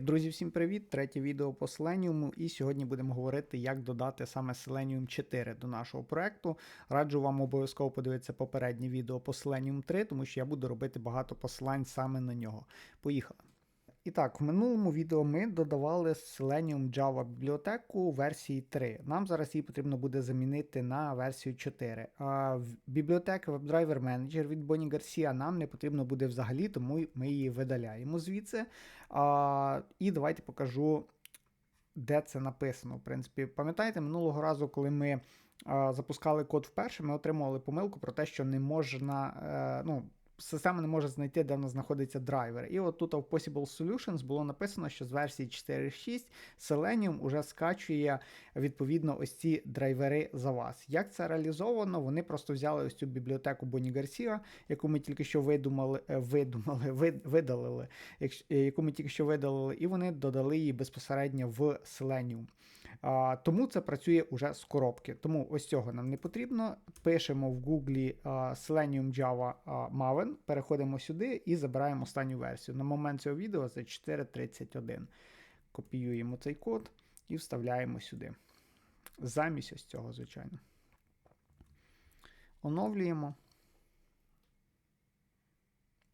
Друзі, всім привіт! Третє відео по Selenium. І сьогодні будемо говорити, як додати саме Selenium 4 до нашого проекту. Раджу вам обов'язково подивитися попереднє відео по Selenium 3, тому що я буду робити багато посилань саме на нього. Поїхали! І так, в минулому відео ми додавали Selenium Java бібліотеку версії 3. Нам зараз її потрібно буде замінити на версію 4. А бібліотека WebDriver Manager від Bonnie Garcia нам не потрібно буде взагалі, тому ми її видаляємо звідси. А, І давайте покажу, де це написано. В принципі, пам'ятаєте, минулого разу, коли ми а, запускали код вперше, ми отримували помилку про те, що не можна. е, ну, Система не може знайти, де в нас знаходиться драйвер. І от тут в Possible Solutions було написано, що з версії 4.6 Selenium уже скачує відповідно ось ці драйвери за вас. Як це реалізовано? Вони просто взяли ось цю бібліотеку Bonnie Garcia, яку ми тільки що видумали, е, видумали, вид- видалили, е, яку ми тільки що видалили, і вони додали її безпосередньо в Selenium. Тому це працює уже з коробки. Тому ось цього нам не потрібно. Пишемо в Google Selenium Java Maven, переходимо сюди і забираємо останню версію. На момент цього відео це 4.31. Копіюємо цей код і вставляємо сюди. Замість ось цього, звичайно. Оновлюємо.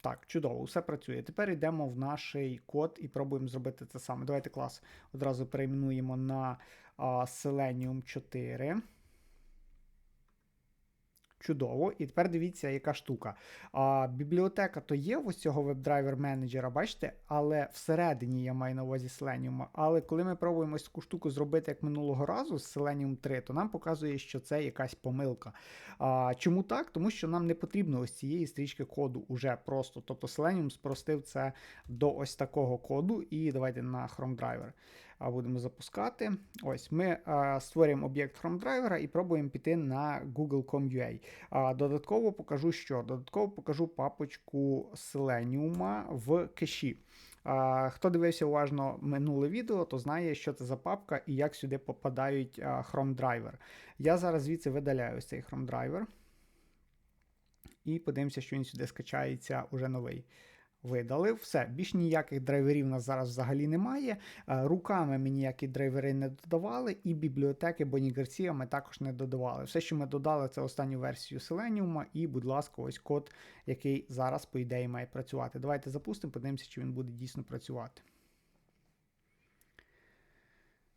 Так, чудово, все працює. Тепер йдемо в наш код і пробуємо зробити це саме. Давайте клас одразу перейменуємо на а, Selenium 4. Чудово. І тепер дивіться, яка штука. А, Бібліотека то є ось цього WebDriver менеджера, бачите, але всередині я маю на увазі Selenium. Але коли ми пробуємо ось таку штуку зробити як минулого разу з Selenium 3, то нам показує, що це якась помилка. А, Чому так? Тому що нам не потрібно ось цієї стрічки коду уже просто. Тобто Selenium спростив це до ось такого коду. І давайте на Chrome Driver будемо запускати. Ось ми створюємо об'єкт Chrome Driver і пробуємо піти на google.com.ua. Додатково покажу що? Додатково покажу папочку Selenium в кеші. Хто дивився уважно минуле відео, то знає, що це за папка і як сюди попадають Chrome Driver. Я зараз звідси видаляю цей Chrome Driver. І подивимося, що він сюди скачається уже новий. Видалив. Все, більш ніяких драйверів нас зараз взагалі немає. Е, Руками ми ніякі драйвери не додавали, і бібліотеки Bonnie Garcia ми також не додавали. Все, що ми додали, це останню версію Selenium, і, будь ласка, ось код, який зараз, по ідеї, має працювати. Давайте запустимо, подивимося, чи він буде дійсно працювати.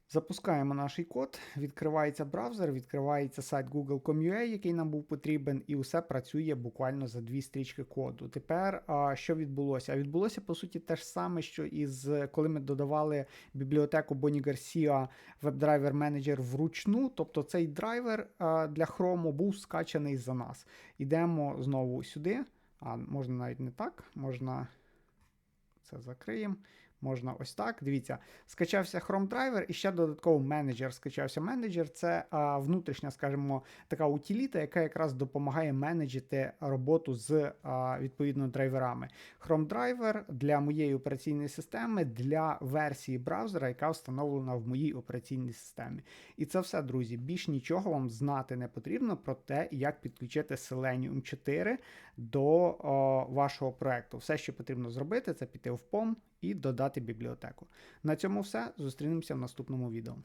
Запускаємо наш код, відкривається браузер, відкривається сайт google.com.ua, який нам був потрібен, і все працює буквально за дві стрічки коду. Тепер що відбулося? А відбулося по суті те ж саме, що із коли ми додавали бібліотеку Bonnie Garcia WebDriver Manager вручну. Тобто цей драйвер для Chrome був скачаний за нас. Ідемо знову сюди. А можна навіть не так, можна це закриємо. Можна ось так. Дивіться, скачався Chrome Driver і ще додатково менеджер. Скачався менеджер. Це а, внутрішня, скажімо, така утиліта, яка якраз допомагає менеджити роботу з а, відповідно драйверами. Chrome Driver для моєї операційної системи, для версії браузера, яка встановлена в моїй операційній системі. І це все, друзі. Більш нічого вам знати не потрібно про те, як підключити Selenium 4 до о, вашого проекту. Все, що потрібно зробити, це піти в POM і додати бібліотеку. На цьому все. Зустрінемося в наступному відео.